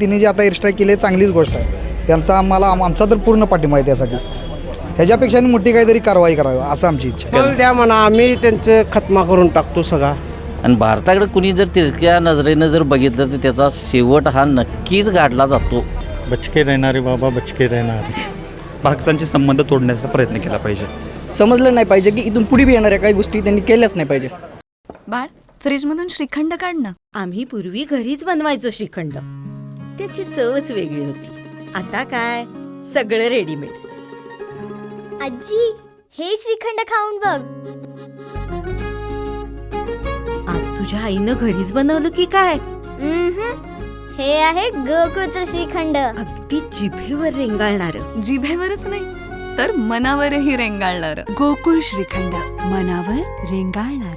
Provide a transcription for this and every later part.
तिने जे आता एअरस्ट्राईक केली आहे चांगलीच गोष्ट आहे. त्यांचा आम्हाला आम- आमचा तर पूर्ण पाठिंबा आहे त्यासाठी. ह्याच्यापेक्षा मोठी काहीतरी कारवाई करावी असं आमची इच्छा आहे. द्या म्हणा आम्ही त्यांचे खतमा करून टाकतो सगळा. आणि भारताकडे कुणी जर तिरक्या नजरेनं जर बघितलं तर त्याचा शेवट हा नक्कीच गाठला जातो. बचके रहणारे बाबा बचके रहणारे. पाकिस्तानचे संबंध तोडण्याचा प्रयत्न केला पाहिजे. समजलं नाही पाहिजे की इथून पुढे बी येणाऱ्या काही गोष्टी त्यांनी केल्याच नाही पाहिजे. बाळ फ्रीजमधून श्रीखंड काढ ना. आम्ही पूर्वी घरीच बनवायचो श्रीखंड. त्याची चवच वेगळी होती. आता काय? सगळं रेडीमेड आजी हे श्रीखंड खाऊन बघ. आज तुझ्या आईनं घरीच बनवलं की काय? उम्हम. हे आहे गोकुळचं श्रीखंड. अगदी जिभेवर रेंगाळणार. जिभेवरच नाही तर मनावरही रेंगाळणार. गोकुळ श्रीखंड मनावर रेंगाळणार.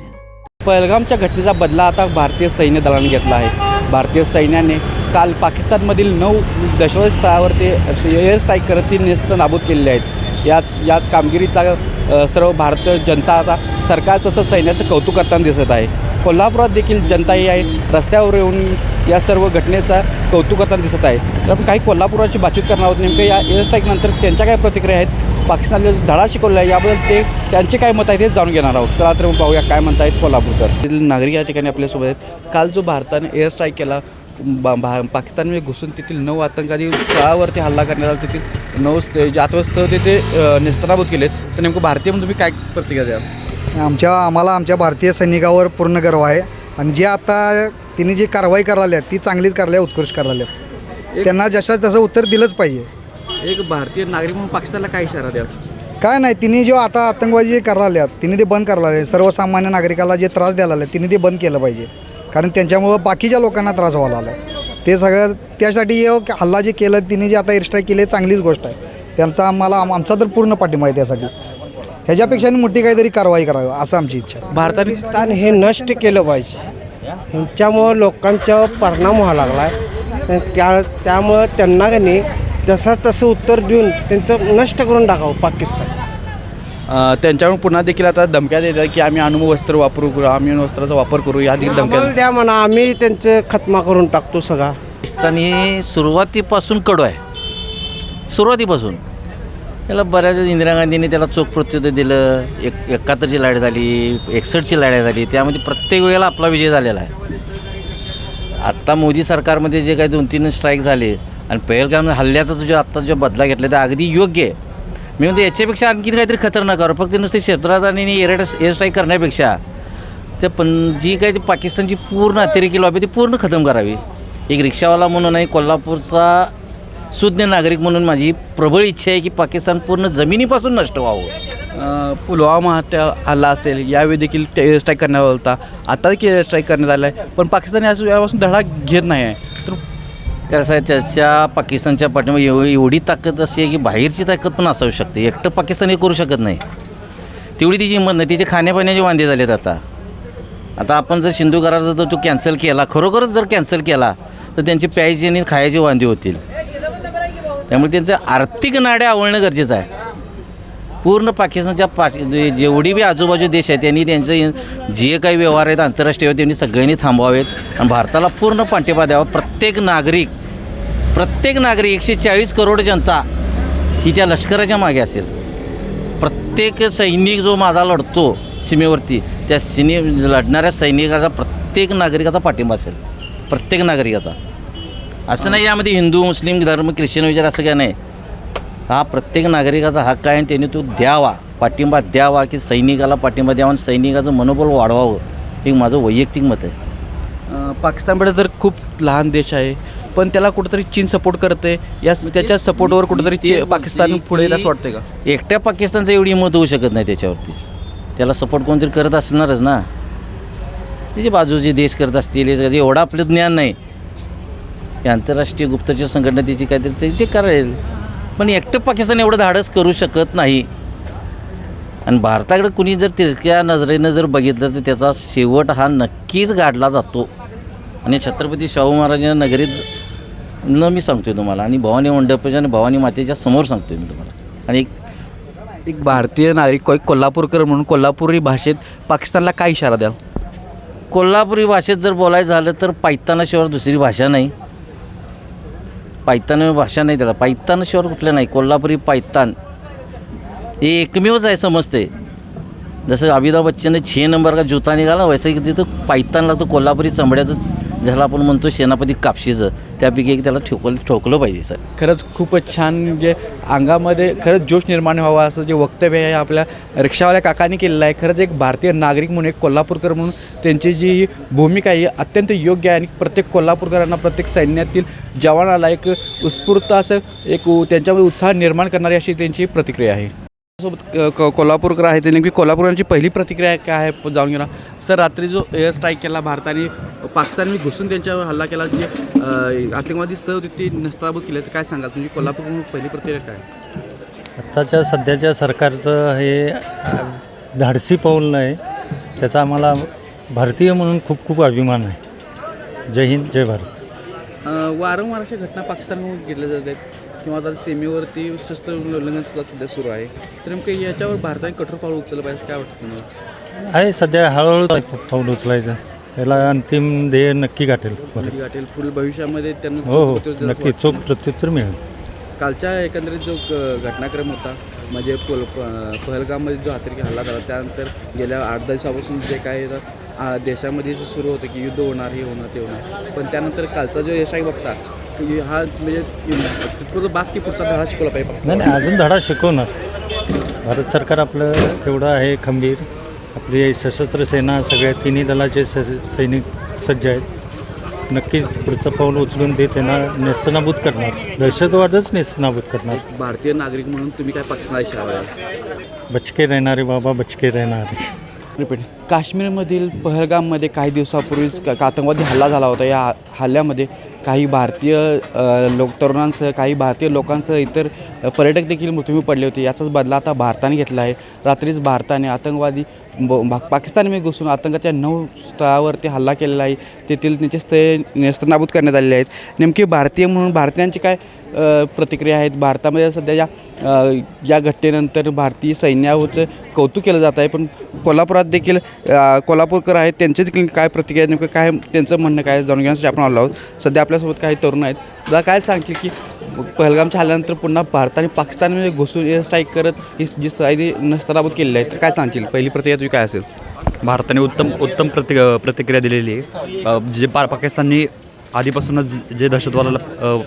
पहलगामच्या घटनेचा बदला आता भारतीय सैन्य दलाने घेतला आहे. भारतीय सैन्याने काल पाकिस्तानमधील नऊ दहशतवादी स्थळावर ते एअर स्ट्राईक करत ती नेस्त नाबूद केलेले आहेत. याच याच कामगिरीचा सर्व भारतीय जनता आता सरकार तसंच सैन्याचं कौतुक करताना दिसत आहे. कोल्हापुरात देखील जनता ही आहे. रस्त्यावर येऊन या सर्व घटनेचा कौतुक करताना दिसत आहे. तर आपण काही कोल्हापुराची बातचीत करणार आहोत. नेमकं या एअर स्ट्राईकनंतर त्यांच्या काय प्रतिक्रिया आहेत? पाकिस्तानला धडा शिकवला आहे याबद्दल ते त्यांचे काय मत आहेत हे जाणून घेणार आहोत. चला तर मग पाहूया काय म्हणत आहेत कोल्हापूरकर. तेथील नागरिक या ठिकाणी आपल्यासोबत आहेत. काल जो भारताने एअर स्ट्राईक केला बा भा पाकिस्तानमध्ये घुसून तेथील नऊ आतंकवादी स्थळावरती हल्ला करण्यात आला. तेथील नऊ जे आतंकवादी स्थळ ते ते नेस्तनाबूत केलेत. तर नेमकं भारतीय म्हणून तुम्ही काय प्रतिक्रिया द्याल? आमच्या आम्हाला आमच्या भारतीय सैनिकावर पूर्ण गर्व आहे. आणि जे आता तिने जी कारवाई करायला ती चांगलीच करायला आहे, उत्कृष्ट करायला आहेत. त्यांना जशा तसं उत्तर दिलंच पाहिजे. एक भारतीय नागरिक म्हणून पाकिस्तानला काय इशारा द्याल? काय नाही तिने जो आता आतंकवादी जे करायला आहेत तिने ते बंद करायला आहे सर्वसामान्य नागरिकाला जे त्रास द्यायला तिने ते बंद केलं पाहिजे. कारण त्यांच्यामुळं बाकीच्या लोकांना त्रास व्हायला आला आहे ते सगळं त्यासाठी हल्ला जे केलं तिने जे आता एअरस्ट्राईक केली आहे चांगलीच गोष्ट आहे. त्यांचा आम्हाला आमचा तर पूर्ण पाठिंबा आहे त्यासाठी. ह्याच्यापेक्षा मोठी काहीतरी कारवाई करावी असं आमची इच्छा भारताने हे नष्ट केलं पाहिजे. ह्यांच्यामुळं लोकांचा परिणाम व्हायला लागला आहे त्या त्यामुळं त्यांना त्यांनी नाही जसं तसं उत्तर देऊन त्यांचं नष्ट करून टाकावं पाकिस्तान. अ, त्यांच्याकडून पुन्हा देखील आता धमक्या देतात की आम्ही अणुवस्त्र वापरू करू आम्ही अणुवस्त्राचा वापर करू या देखील धमक्या आम्हाला द्या म्हणा आम्ही त्यांचे खतमा करून टाकतो सगळा. पाकिस्तान ही सुरुवातीपासून कडू आहे. सुरुवातीपासून. त्याला बऱ्याच इंदिरा गांधींनी त्याला चोख प्रत्युत्तर दिलं एक एकाहत्तरची लढाई झाली एकसष्टची लढाई झाली त्यामध्ये प्रत्येक वेळेला आपला विजय झालेला आहे. आत्ता मोदी सरकारमध्ये जे काही दोन तीन स्ट्राईक झाले आणि पहिलगाम हल्ल्याचा जो आत्ता जो बदला घेतला ते अगदी योग्य आहे. मी म्हणतो याच्यापेक्षा आणखी काहीतरी खतरनाक करू फक्त नुसते क्षेत्रात आणि एअर एअर स्ट्राईक करण्यापेक्षा ते पण जी काही ती पाकिस्तानची पूर्ण अतिरेकी लॉबी ती पूर्ण खतम करावी. एक रिक्षावाला म्हणून नाही कोल्हापूरचा सुज्ञ नागरिक म्हणून माझी प्रबळ इच्छा आहे की पाकिस्तान पूर्ण जमिनीपासून नष्ट व्हावं. पुलवामा हत्या हल्ला असेल यावेळी देखील ते एअर स्ट्राईक करण्यात होता. आता देखील एअर स्ट्राईक करण्यात आला आहे पण पाकिस्तान यापासून धडा घेत नाही आहे. तर त्यासाठी त्याच्या पाकिस्तानच्या पाठीमागे एव एवढी ताकद अशी आहे की बाहेरची ताकद पण असू शकते. एकटं पाकिस्तान हे करू शकत नाही. तेवढी तिची हिंमत नाही तिचे खाण्यापिण्याचे वांदे झालेत आता. आता आपण जर सिंधू करार जर तो कॅन्सल केला खरोखरच जर कॅन्सल केला तर त्यांची प्यायची आणि खायची वांदे होतील. त्यामुळे त्यांचं आर्थिक नाड्या आवळणं गरजेचं आहे. पूर्ण पाकिस्तानच्या पा जेवढी बी आजूबाजू देश आहेत त्यांनी त्यांचे जे काही व्यवहार आहेत आंतरराष्ट्रीय त्यांनी सगळ्यांनी थांबवावेत. आणि भारताला पूर्ण पाठिंबा द्यावा. प्रत्येक नागरिक प्रत्येक नागरिक एकशे चाळीस करोड जनता ही त्या लष्कराच्या मागे असेल. प्रत्येक सैनिक जो माझा लढतो सीमेवरती त्या सिने लढणाऱ्या सैनिकाचा प्रत्येक नागरिकाचा पाठिंबा असेल. प्रत्येक नागरिकाचा. असं नाही यामध्ये हिंदू मुस्लिम धर्म ख्रिश्चन विचार असं काय नाही. हा प्रत्येक नागरिकाचा हक्क आहे आणि त्याने तो द्यावा पाठिंबा द्यावा की सैनिकाला पाठिंबा द्यावा आणि सैनिकाचं मनोबल वाढवावं. हे माझं वैयक्तिक मत आहे. अ, पाकिस्तानकडे तर खूप लहान देश आहे. पण त्याला कुठंतरी चीन सपोर्ट करते या त्याच्या सपोर्टवर कुठंतरी ची- पाकिस्तान पुढे येईल असं वाटतंय का? एकट्या पाकिस्तानचं एवढी मत होऊ शकत नाही त्याच्यावरती. त्याला सपोर्ट कोणतरी करत असणारच ना. त्याचे बाजूचे देश करत असतील एवढं आपलं ज्ञान नाही. आंतरराष्ट्रीय गुप्तचर संघटना त्याची काहीतरी ते जे करेल. पण एकटं पाकिस्तान एवढं धाडस करू शकत नाही. आणि भारताकडे कुणी जर तिरक्या नजरेनं जर बघितलं तर त्याचा शेवट हा नक्कीच गाठला जातो. आणि छत्रपती शाहू महाराजांच्या नगरीत न मी सांगतोय तुम्हाला आणि भवानी मंडपाच्या आणि भवानी मातेच्या समोर सांगतोय मी तुम्हाला. आणि एक एक भारतीय नागरिक एक कोल्हापूरकर म्हणून कोल्हापुरी भाषेत पाकिस्तानला काय इशारा द्याल? कोल्हापुरी भाषेत जर बोलायचं झालं तर पायतानाशिवाय दुसरी भाषा नाही. पायतान भाषा नाही त्याला. पायतानशिवाय कुठलं नाही. कोल्हापुरी पायतान. हे एकमेवच आहे समजते जसं अमिताभ बच्चनने छे नंबर का जुता निघाला वैसे की तिथं पायतान लागतो कोल्हापुरी चमड्याचंच ज्याला आपण म्हणतो सेनापती कापशीचं त्यापैकी एक त्याला ठोकलं ठोकलं पाहिजे सर. खरंच खूपच छान म्हणजे अंगामध्ये खरंच जोश निर्माण व्हावा असं जे वक्तव्य आहे आपल्या रिक्षावाल्या काकांनी केलेलं आहे. खरंच एक भारतीय नागरिक म्हणून एक कोल्हापूरकर म्हणून त्यांची जी भूमिका आहे अत्यंत योग्य आहे. आणि प्रत्येक कोल्हापूरकरांना प्रत्येक सैन्यातील जवानाला एक उत्स्फूर्त असं एक त्यांच्यामध्ये उत्साह निर्माण करणारी अशी त्यांची प्रतिक्रिया आहे. सोबत को- कोल्हापूरकर आहे ते नेमकी कोल्हापूरांची पहिली प्रतिक्रिया काय आहे जाऊन घेणार. सर रात्री जो एअर स्ट्राईक केला भारताने पाकिस्तानने घुसून त्यांच्यावर हल्ला केला जे आतंकवादी स्थळ होती ती नष्टाबूत केली. तर काय सांगाल तुम्ही? कोल्हापूर पहिली प्रतिक्रिया काय? आत्ताच्या सध्याच्या सरकारचं हे धाडसी पाऊल नाही. त्याचा आम्हाला भारतीय म्हणून खूप खूप अभिमान आहे. जय हिंद जय भारत. वारंवार अशा घटना पाकिस्तानकडून घेतल्या जात आहेत. किंवा आता सीमेवरती शस्त्र उल्लंघन सुद्धा सध्या सुरू आहे. तर नेमकं याच्यावर भारताने कठोर पाऊल उचललं पाहिजे काय वाटतं तुम्हाला? आहे सध्या हळूहळू पाऊल उचलायचं. याला अंतिम ध्येय नक्की गाठेल गाठेल. पुढील भविष्यामध्ये त्यांना हो हो. नक्की. चोख प्रत्युत्तर मिळेल. कालच्या एकंदरीत जो घटनाक्रम होता म्हणजे पोल पहलगाममध्ये जो हातरिकी हल्ला झाला त्यानंतर गेल्या आठ दहा दिवसापासून जे काय देशामध्ये सुरू होतं की युद्ध होणार हे होणार ते होणार. पण त्यानंतर कालचा जो यश आहे बघता हा म्हणजे धडा शिकवला पाहिजे नाही. नाही अजून धडा शिकवणार. भारत सरकार आपलं तेवढं आहे खंबीर. आपली सशस्त्र सेना सगळ्या तिन्ही दलाचे स सैनिक सज्ज आहेत. नक्कीच पुढचं पाऊल उचलून ते त्यांना नेस्तनाबूत करणार. दहशतवादच नेस्तनाबूत करणार. भारतीय नागरिक म्हणून तुम्ही काय द्याल? बचके रहणारे बाबा बचके रहणारे. रिपीट. काश्मीरमधील पहलगाममध्ये काही दिवसापूर्वीच का आतंकवादी हल्ला झाला होता. या हल्ल्यामध्ये काही भारतीय लोक तरुणांसह काही भारतीय लोकांसह इतर पर्यटक देखील मृत्यूमी पडले होते. याचाच बदला आता भारताने घेतला आहे. रात्रीच भारताने आतंकवादी ब- भा- पाकिस्तानमध्ये घुसून आतंकाच्या नऊ स्थळावरती हल्ला केलेला आहे. तेथील त्यांचे स्थळे नेस्तनाबूत करण्यात आलेले आहेत. नेमके भारतीय म्हणून भारतीयांची काय प्रतिक्रिया आहेत? भारतामध्ये सध्या या या घटनेनंतर भारतीय सैन्यावरचं कौतुक केलं जात आहे. पण कोल्हापुरात देखील कोल्हापूरकर आहेत. त्यांचे देखील काय प्रतिक्रिया नेमकं काय त्यांचं म्हणणं काय जाणून घेण्यासाठी आपण आलो आहोत. सध्या आपल्यासोबत काही तरुण आहेत. दादा काय सांगतील की पहलगामच्या हल्ल्यानंतर पुन्हा भारत आणि पाकिस्तानमध्ये घुसून एअर स्ट्राईक करत ही जी स्थळी नस्तराबूत केलेली आहे तर काय सांगतील पहिली प्रतिक्रिया तुझी काय असेल? भारताने उत्तम उत्तम प्रति प्रतिक्रिया दिलेली आहे. जे पा पाकिस्ताननी आधीपासूनच जे दहशतवादाला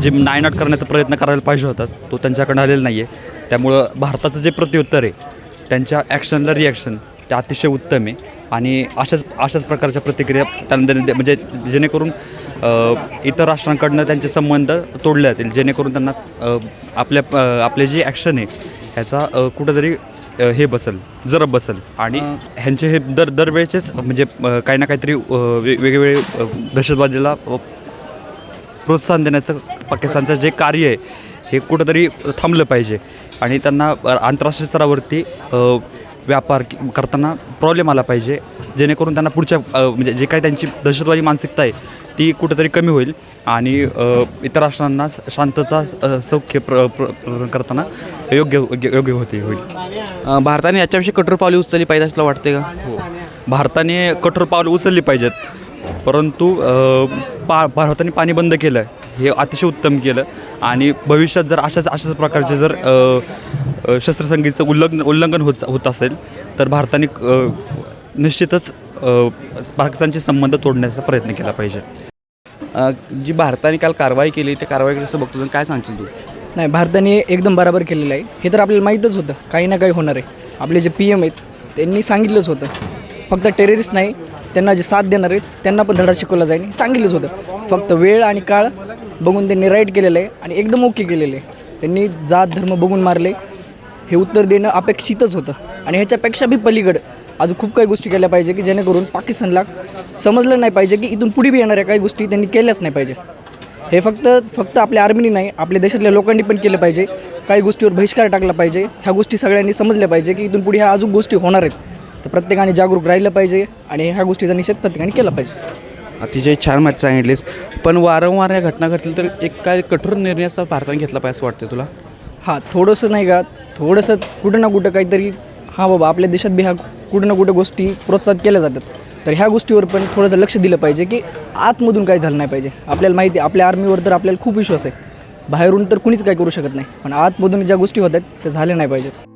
जे नायनाट करण्याचा प्रयत्न करायला पाहिजे होता तो त्यांच्याकडे आलेला नाही आहे त्यामुळं भारताचं जे प्रत्युत्तर आहे त्यांच्या ॲक्शनला रिॲक्शन ते अतिशय उत्तम आहे. आणि अशाच अशाच प्रकारच्या प्रतिक्रिया त्यांना दे- म्हणजे जेणेकरून इतर राष्ट्रांकडनं त्यांचे संबंध तोडले जातील जेणेकरून त्यांना आपल्या आपले जे ॲक्शन आहे ह्याचा कुठंतरी हे बसल जरब बसल. आणि ह्यांचे हे दर दरवेळेचेच म्हणजे काही ना काहीतरी वेगवेगळे दहशतवादीला प्रोत्साहन देण्याचं पाकिस्तानचं जे कार्य आहे हे कुठंतरी थांबलं पाहिजे. आणि त्यांना आंतरराष्ट्रीय स्तरावरती व्यापार करताना प्रॉब्लेम आला पाहिजे जेणेकरून त्यांना पुढच्या म्हणजे जे काही त्यांची दहशतवादी मानसिकता आहे ती कुठंतरी कमी होईल. आणि इतर राष्ट्रांना शांतता सौख्य प्र प्र प्रदान करताना योग्य योग्य होते होईल. भारताने याच्याविषयी कठोर पावले उचलली पाहिजे असं वाटते का? हो. भारताने कठोर पावलं उचलली पाहिजेत. परंतु पा भारताने पाणी बंद केलं हे अतिशय उत्तम केलं. आणि भविष्यात जर अशाच अशाच प्रकारचे जर शस्त्रसंगीचं उल्लंघन उल्लंघन होत होत असेल तर भारताने निश्चितच पाकिस्तानचे संबंध तोडण्याचा प्रयत्न केला पाहिजे. जी भारताने काल कारवाई केली त्या कारवाई कसं बघतो काय सांगशील तू? नाही भारताने एकदम बराबर केलेलं आहे. हे तर आपल्याला माहीतच होतं. काही ना काही होणार आहे. आपले जे पी एम आहेत त्यांनी सांगितलंच होतं. फक्त टेररिस्ट नाही त्यांना जे साथ देणार आहेत त्यांना पण धडा शिकवला जाईल. हे सांगितलंच होतं. फक्त वेळ आणि काळ बघून त्यांनी राईट केलेलं आहे आणि एकदम ओके केलेलं आहे. त्यांनी जात धर्म बघून मारले. हे उत्तर देणं अपेक्षितच होतं. आणि ह्याच्यापेक्षा बी पलीकडं अजून खूप काही गोष्टी केल्या पाहिजे की जेणेकरून पाकिस्तानला समजलं नाही पाहिजे की इथून पुढे बी येणाऱ्या काही गोष्टी त्यांनी केल्याच नाही पाहिजे. हे फक्त फक्त आपल्या आर्मीनी नाही आपल्या देशातल्या लोकांनी पण केलं पाहिजे. काही गोष्टीवर बहिष्कार टाकला पाहिजे. ह्या गोष्टी सगळ्यांनी समजल्या पाहिजे की इथून पुढे ह्या अजून गोष्टी होणार आहेत. तर प्रत्येकाने जागरूक राहिलं पाहिजे आणि ह्या गोष्टीचा निषेध प्रत्येकाने केला पाहिजे. अतिशय छान माहिती सांगितलीस. पण वारंवार या घटना घडतील तर एक काय कठोर निर्णय असा भारताने घेतला पाहिजे असं वाटतं तुला? हां थोडंसं नाही का थोडंसं कुठं ना कुठं काहीतरी हां बाबा आपल्या देशात बी ह्या कुठं ना कुठं गोष्टी प्रोत्साहित केल्या जातात. तर ह्या गोष्टीवर पण थोडंसं लक्ष दिलं पाहिजे की आतमधून काय झालं नाही पाहिजे. आपल्याला माहिती आहे आपल्या आर्मीवर तर आपल्याला खूप विश्वास आहे. बाहेरून तर कुणीच काय करू शकत नाही. पण आतमधून ज्या गोष्टी होत आहेत त्या झाल्या नाही पाहिजेत.